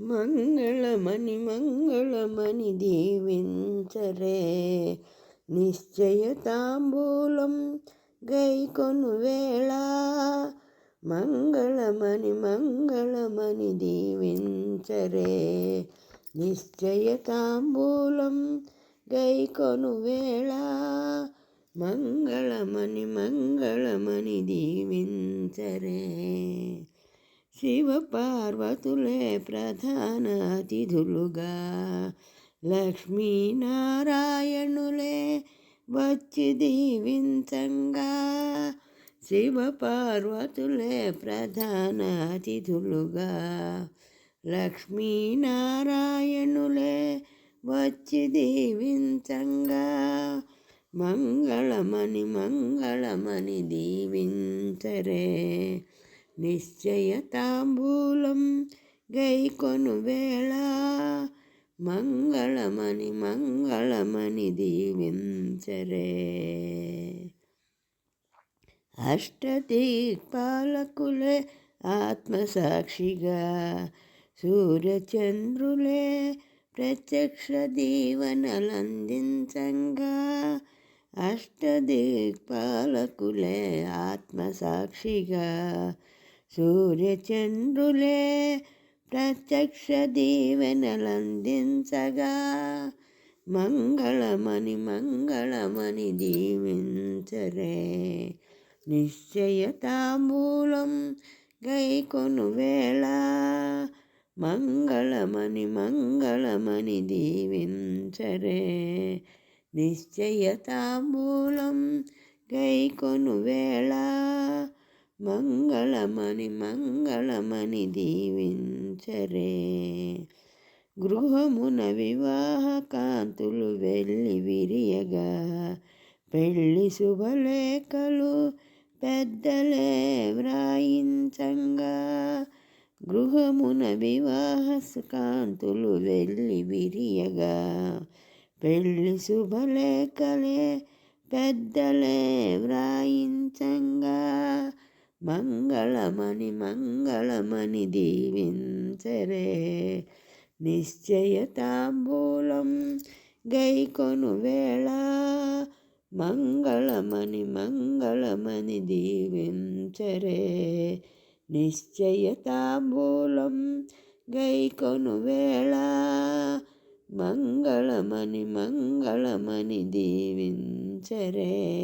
మంగళమణి మంగళమణి దీవించరే. నిశ్చయ తాంబూలం గైకొను వేళ. మంగళమణి మంగళమణి దీవించరే. నిశ్చయ తాంబూలం గైకొను వేళ. మంగళమణి మంగళమణి దీవించరే. శివ పార్వతులే ప్రధాన అతిథులుగా. లక్ష్మీనారాయణులే వచ్చి దీవించంగా. శివ పార్వతులే ప్రధాన అతిథులుగా. లక్ష్మీనారాయణులే వచ్చి దీవించంగా. మంగళమణి మంగళమణి దీవించరే. నిశ్చయ తాంబూలం గైకొను వేళ. మంగళమణి మంగళమణి దీవించరే. అష్టదిక్పాలకులే ఆత్మసాక్షిగా సూర్యచంద్రులే ప్రత్యక్ష దీవనలందించంగా. అష్టదిక్పాలకులే ఆత్మసాక్షిగా సూర్యచంద్రులే ప్రత్యక్ష దీవెనలందించగా. మంగళమని మంగళమని దీవించరే. నిశ్చయతాంబూలం గైకొను వేళ. మంగళమని మంగళమని దీవించరే. నిశ్చయతాంబూలం గైకొను వేళ. మంగళమణి మంగళమణి దీవించరే. గృహమున వివాహ కాంతులు వెళ్ళి విరియగా పెళ్ళి శుభలేఖలు పెద్దలే వ్రాయించంగా. గృహమున వివాహ కాంతులు వెళ్ళి విరియగా పెళ్ళి శుభలేఖలే పెద్దలే వ్రాయించంగా. మంగళమణి మంగళమణి దీవించరే. నిశ్చయతాంబూలం గైకొను వేళ మంగళమణి మంగళమణి దీవించరే. నిశ్చయతాంబూలం గైకొను వేళ మంగళమణి మంగళమణి దీవించరే.